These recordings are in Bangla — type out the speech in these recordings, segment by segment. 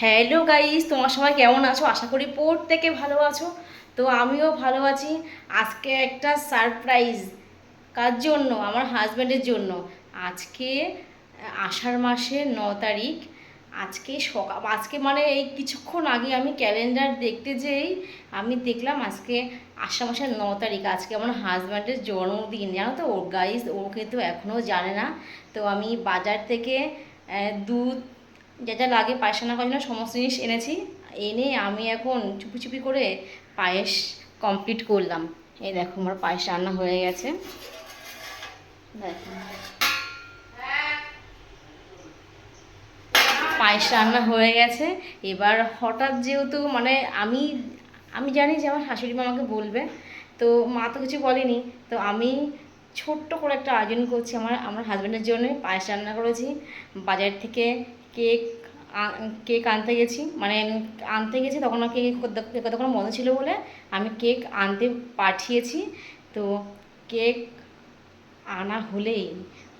হ্যালো গাইস তোমার সবাই কেমন আছো? আশা করি প্রত্যেকে ভালো আছো। তো আমিও ভালো আছি। আজকে একটা সারপ্রাইজ কার জন্য? আমার হাজব্যান্ডের জন্য। আজকে, আষাঢ় মাসের ন তারিখ। আজকে সকাল আজকে মানে এই কিছুক্ষণ আগে আমি ক্যালেন্ডার দেখতে যেই, আমি দেখলাম আজকে আষাঢ় মাসের ন তারিখ। আজকে আমার হাজব্যান্ডের জন্মদিন। জানো তো? ও গাইজ ও কিন্তু এখনও জানে না। তো আমি বাজার থেকে দুধ যা যা লাগে, পায়েস রান্না করার জন্য সমস্ত জিনিস এনেছি। এনে আমি এখন চুপি চুপি করে পায়েস কমপ্লিট করলাম। এই দেখো আমার পায়েস রান্না হয়ে গেছে। পায়েস রান্না হয়ে গেছে। এবার হঠাৎ যেহেতু মানে আমি আমি জানি যে আমার শাশুড়ি মা আমাকে বলবে, তো মা তো কিছু বলেনি। তো আমি ছোট্ট করে একটা আয়োজন করছি আমার আমার হাজব্যান্ডের জন্য। পায়েস রান্না করেছি। বাজার থেকে কেক কেক আনতে গেছি। মানে আনতে গেছি তখন কেক তখন মনে ছিল বলে আমি কেক আনতে পাঠিয়েছি। তো কেক আনা হলেই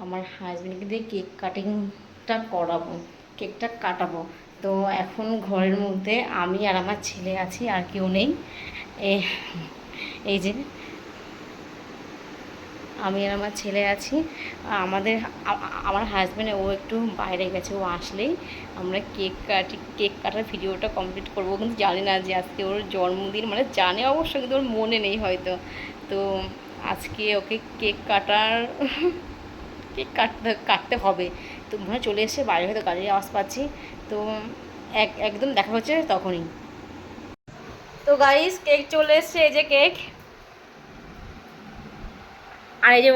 আমার হাজব্যান্ডকে দিয়ে কেক কাটিংটা করাবো, কেকটা কাটাবো। তো এখন ঘরের মধ্যে আমি আর আমার ছেলে আছি, আর কেউ নেই। এই যে আমি আর আমার ছেলে আছি। আমাদের আমার হাজব্যান্ড ও একটু বাইরে গেছে, ও আসলেই আমরা কেক কাটি, কেক কাটার ভিডিওটা কমপ্লিট করব। কিন্তু জানি না যে আজকে ওর জন্মদিন মানে জানে অবশ্য কিন্তু ওর মনে নেই হয়তো। তো আজকে ওকে কেক কাটার, কেক কাটতে কাটতে হবে। তো মনে চলে এসে বাইরে হয়তো গাড়ির আওয়াজ পাচ্ছি। তো এক, একদম দেখা হচ্ছে তখনই। তো গাইস কেক চলে এসছে, এই যে কেক। আর এই যে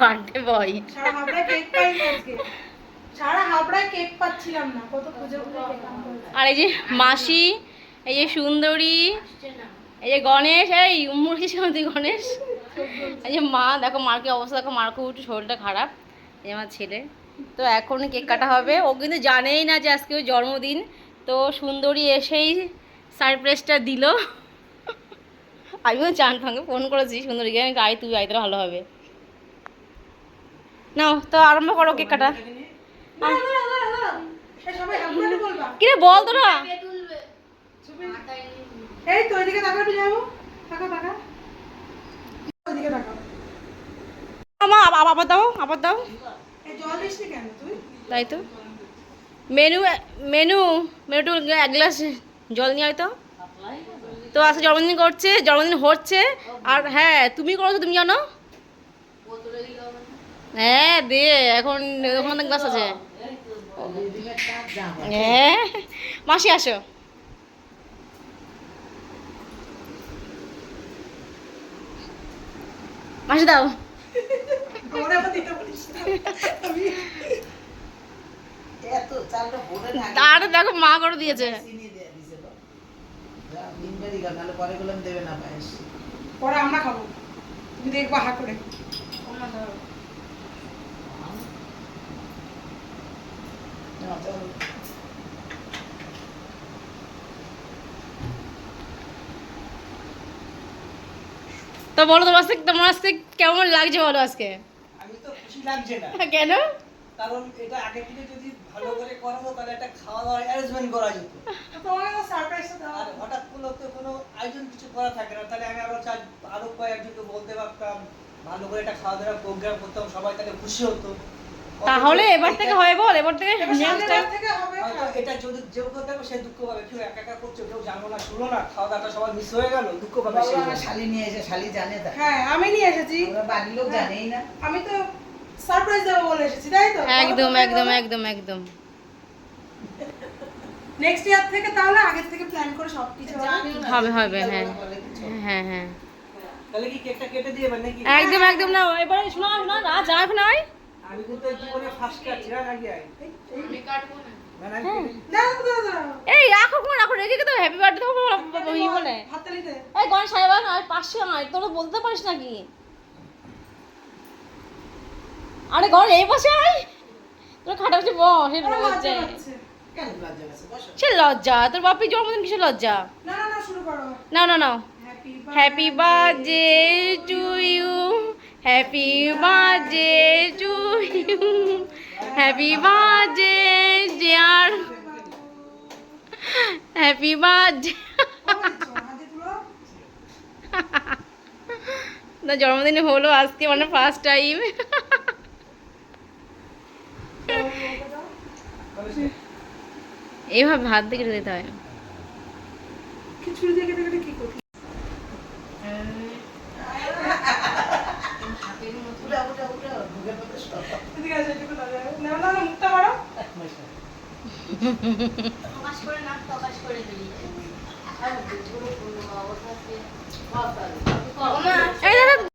বার্থডে বয়। সারা হাবড়ায় কেক পাইনি আজকে। সারা হাবড়ায় কেক পাচ্ছিলাম না কত খুঁজে খুঁজে কেক আর এই যে মাসি এই যে সুন্দরী এই যে গণেশ এই মুরগি তুই গণেশ। এই যে মা দেখো মার কি অবস্থা দেখো মার খুব একটু শরীরটা খারাপ। এই আমার ছেলে। তো এখন কেক কাটা হবে। ও কিন্তু জানেই না যে আজকে ওর জন্মদিন। তো সুন্দরী এসেই সারপ্রাইজটা দিল। আমিও চান সঙ্গে ফোন করেছি সুন্দরীকে আমি গাই তুই আইতে ভালো হবে। নাও তো আরম্ভ করো কেক কাটা না, না, না, না। কিরে বল তোরা। ছবি। এই তো তাকাও একটু যাব তাকাও আমা আবার দাও আবার দাও। জল দিসনি কেন তুই? তাই তো। মেনু মেনু মেনুটু এক গ্লাস জল নিয়ে হয়তো তো আজকে জন্মদিন করছে জন্মদিন হচ্ছে আর হ্যাঁ তুমি করো তো তুমি জানো? হ্যাঁ দে এখন ওখানে গ্লাস আছে। হ্যাঁ মাসি আসো। মাসি দাও। আর দেখো মা করে দিয়েছে। নিমবেরি গা নাহলে পরে গুলো দেবে না পায়েস পরে আমরা খাব। তুমি দেখবা হা করে। তো বলো তোমার আজকে তোমার আজকে কেমন লাগছে বলো আজকে? আমি তো খুশি লাগছে না। কেন? কারণ এটা আগে থেকে যদি ভালো করে করা হতো তাহলে একটা খাওয়া দাওয়ার অ্যারেঞ্জমেন্ট করা যেত। তো তোমাকে দেওয়া আর হঠাৎ কোনো তো কোনো আয়োজন কিছু করা থাকে না তাহলে আমি আবার চার আরও কয়েকজনকে বলতে পারতাম ভালো করে একটা খাওয়া দাওয়ার প্রোগ্রাম করতাম সবাই তাহলে খুশি হতো। তাহলে এবার থেকে হয় বল এবার থেকে বার থেকে হবে হয়তো এটা যদি যেও করতে হবে সে দুঃখ পাবে। কেউ একা একা করছে কেউ জানো না শুনো না খাওয়া দাওয়াটা সবার মিস হয়ে গেল দুঃখ পাবে শালি নিয়ে এসে শালি জানে তা হ্যাঁ আমি নিয়ে এসেছি। আমরা বাড়ির লোক জানেই না। আমি তো সারপ্রাইজ দেবো বলে এসেছি তাই তো? একদম একদম একদম একদম। নেক্সট ইয়ার থেকে তাহলে আগে থেকে প্ল্যান করে সব কিছু হবে হবে হ্যাঁ। হ্যাঁ হ্যাঁ তাহলে কি কেকটা কেটে দিয়ে নাকি? একদম একদম না এবারে শোনা শোনা যা আয়। আমি কিন্তু এই জীবনে ফার্স্ট কাটছি না নাকি আই না না আমি কেটে- না। না না এই রাখো কোন রাখো রেখে তো হ্যাপি বার্থডে তো বলি বলে। হাততালিতে। এই গণেশ সাহেব আর আয় তোরা বলতে পারিস নাকি? আরে গণ এই পাশে আয়। তোর খাটা বসে বস সে লজ্জা সে লজ্জা তোর বাপির জন্মদিন কিসের লজ্জা? না না না happy birthday to you happy birthday to you happy birthday dear happy birthday না জন্মদিন হলো আজকে মানে ফার্স্ট টাইম এইভাবে হাত দিকে দিতে হয়। খিচুড়ি দিয়ে কেটে কেটে কি মারো। এই দাদা